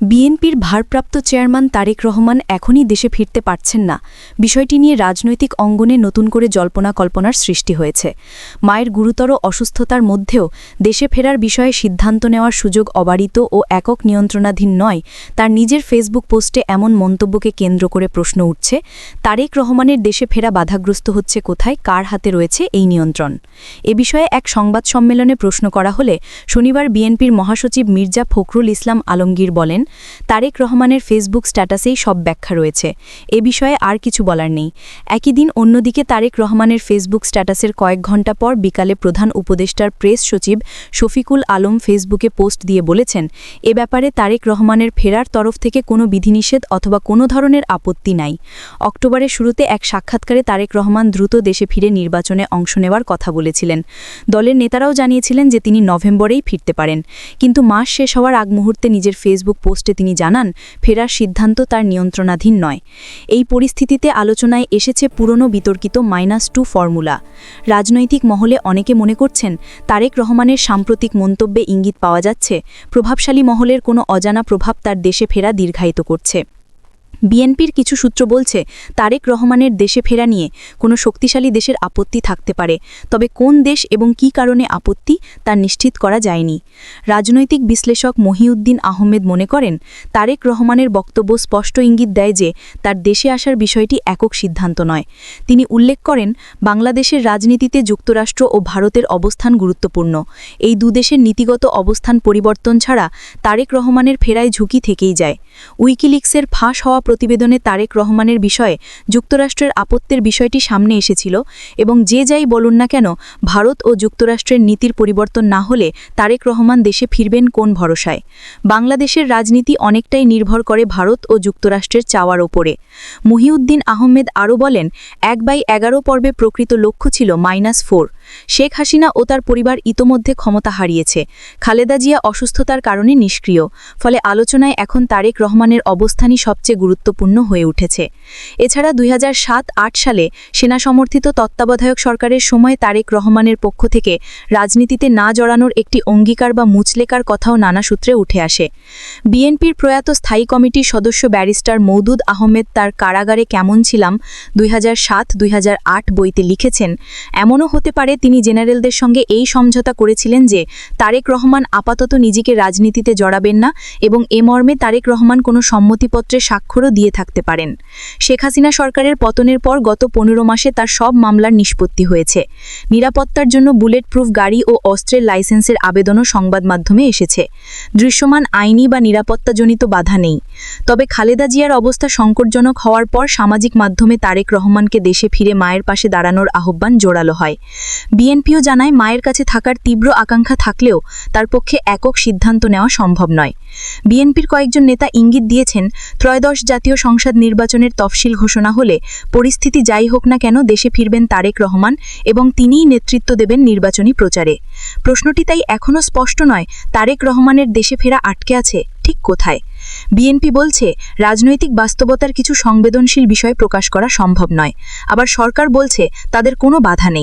বিএনপির ভারপ্রাপ্ত চেয়ারম্যান তারেক রহমান এখনই দেশে ফিরতে পারছেন না। বিষয়টি নিয়ে রাজনৈতিক অঙ্গনে নতুন করে জল্পনা কল্পনার সৃষ্টি হয়েছে। মায়ের গুরুতর অসুস্থতার মধ্যেও দেশে ফেরার বিষয়ে সিদ্ধান্ত নেওয়ার সুযোগ অবারিত ও একক নিয়ন্ত্রণাধীন নয়, তার নিজের ফেসবুক পোস্টে এমন মন্তব্যকে কেন্দ্র করে প্রশ্ন উঠছে, তারেক রহমানের দেশে ফেরা বাধাগ্রস্ত হচ্ছে কোথায়, কার হাতে রয়েছে এই নিয়ন্ত্রণ? এ বিষয়ে এক সংবাদ সম্মেলনে প্রশ্ন করা হলে শনিবার বিএনপির মহাসচিব মির্জা ফখরুল ইসলাম আলমগীর বলেন তারেক রহমানের ফেসবুক স্ট্যাটাসেই সব ব্যাখ্যা রয়েছে। এ বিষয়ে আর কিছু বলার নেই। একই দিন অন্যদিকে তারেক রহমানের ফেসবুক স্ট্যাটাসের কয়েক ঘণ্টা পর বিকালে প্রধান উপদেষ্টার প্রেস সচিব শফিকুল আলম ফেসবুকে পোস্ট দিয়ে বলেছেন, এ ব্যাপারে তারেক রহমানের ফেরার তরফ থেকে কোনো বিধিনিষেধ অথবা কোনো ধরনের আপত্তি নাই। অক্টোবরের শুরুতে এক সাক্ষাৎকারে তারেক রহমান দ্রুত দেশে ফিরে নির্বাচনে অংশ নেওয়ার কথা বলেছিলেন। দলের নেতারাও জানিয়েছিলেন যে তিনি নভেম্বরেই ফিরতে পারেন। কিন্তু মাস শেষ হওয়ার আগ মুহূর্তে নিজের ফেসবুক পোস্টে তিনি জানান, ফেরার সিদ্ধান্ত তার নিয়ন্ত্রণাধীন নয়। এই পরিস্থিতিতে আলোচনায় এসেছে পুরনো বিতর্কিত মাইনাস টু ফর্মুলা। রাজনৈতিক মহলে অনেকে মনে করছেন, তারেক রহমানের সাম্প্রতিক মন্তব্যে ইঙ্গিত পাওয়া যাচ্ছে, প্রভাবশালী মহলের কোনো অজানা প্রভাব তার দেশে ফেরা দীর্ঘায়িত করছে। বিএনপির কিছু সূত্র বলছে, তারেক রহমানের দেশে ফেরা নিয়ে কোনো শক্তিশালী দেশের আপত্তি থাকতে পারে, তবে কোন দেশ এবং কী কারণে আপত্তি তা নিশ্চিত করা যায়নি। রাজনৈতিক বিশ্লেষক মহিউদ্দিন আহমেদ মনে করেন, তারেক রহমানের বক্তব্য স্পষ্ট ইঙ্গিত দেয় যে, তার দেশে আসার বিষয়টি একক সিদ্ধান্ত নয়। তিনি উল্লেখ করেন, বাংলাদেশের রাজনীতিতে যুক্তরাষ্ট্র ও ভারতের অবস্থান গুরুত্বপূর্ণ। এই দুদেশের নীতিগত অবস্থান পরিবর্তন ছাড়া তারেক রহমানের ফেরায় ঝুঁকি থেকেই যায়। উইকিলিক্সের ফাঁস হওয়া প্রতিবেদনে তারেক রহমানের বিষয়ে যুক্তরাষ্ট্রের আপত্তির বিষয়টি সামনে এসেছিল এবং যে যাই বলুন না কেন, ভারত ও যুক্তরাষ্ট্রের নীতির পরিবর্তন না হলে তারেক রহমান দেশে ফিরবেন কোন ভরসায়? বাংলাদেশের রাজনীতি অনেকটাই নির্ভর করে ভারত ও যুক্তরাষ্ট্রের চাওয়ার ওপরে মুহিউদ্দিন আহমেদ আরও বলেন, এক বাই এগারো পর্বে প্রকৃত লক্ষ্য ছিল মাইনাস ফোর। শেখ হাসিনা ও তার পরিবার ইতোমধ্যে ক্ষমতা হারিয়েছে। খালেদা জিয়া অসুস্থতার কারণে নিষ্ক্রিয়। ফলে আলোচনায় এখন তারেক রহমানের অবস্থানই সবচেয়ে গুরুত্বপূর্ণ হয়ে উঠেছে। এছাড়া দুই আট সালে সেনা সমর্থিত তত্ত্বাবধায়ক সরকারের সময় তারেক রহমানের পক্ষ থেকে রাজনীতিতে না জড়ানোর একটি অঙ্গীকার বা মুচলেকার কথাও নানা সূত্রে উঠে আসে। বিএনপির প্রয়াত স্থায়ী কমিটির সদস্য ব্যারিস্টার মৌদুদ আহমেদ তার কারাগারে কেমন ছিলাম দুই দুই বইতে লিখেছেন, এমনও হতে পারে তিনি জেনারেলদের সঙ্গে এই সমঝোতা করেছিলেন যে, তারেক রহমান আপাতত নিজেকে রাজনীতিতে জড়াবেন না এবং এ মর্মে তারেক রহমান কোনো সম্মতিপত্রে স্বাক্ষরও দিয়ে থাকতে পারেন। শেখ হাসিনা সরকারের পতনের পর গত পনেরো মাসে তার সব মামলার নিষ্পত্তি হয়েছে। নিরাপত্তার জন্য বুলেট প্রুফ গাড়ি ও অস্ত্রের লাইসেন্সের আবেদনও সংবাদ মাধ্যমে এসেছে। দৃশ্যমান আইনি বা নিরাপত্তাজনিত বাধা নেই। তবে খালেদা জিয়ার অবস্থা সংকটজনক হওয়ার পর সামাজিক মাধ্যমে তারেক রহমানকে দেশে ফিরে মায়ের পাশে দাঁড়ানোর আহ্বান জোরালো হয়। বিএনপিও জানায় মায়ের কাছে থাকার তীব্র আকাঙ্ক্ষা থাকলেও তার পক্ষে একক সিদ্ধান্ত নেওয়া সম্ভব নয়। বিএনপির কয়েকজন নেতা ইঙ্গিত দিয়েছেন, ত্রয়োদশ জাতীয় সংসদ নির্বাচনের তফসিল ঘোষণা হলে পরিস্থিতি যাই হোক না কেন দেশে ফিরবেন তারেক রহমান এবং তিনিই নেতৃত্ব দেবেন নির্বাচনী প্রচারে। প্রশ্নটি তাই এখনও স্পষ্ট নয়, তারেক রহমানের দেশে ফেরা আটকে আছে ঠিক কোথায়? বিএনপি বলছে, রাজনৈতিক বাস্তবতার কিছু সংবেদনশীল বিষয় প্রকাশ করা সম্ভব নয়। আবার সরকার বলছে, তাদের কোনো বাধা নেই।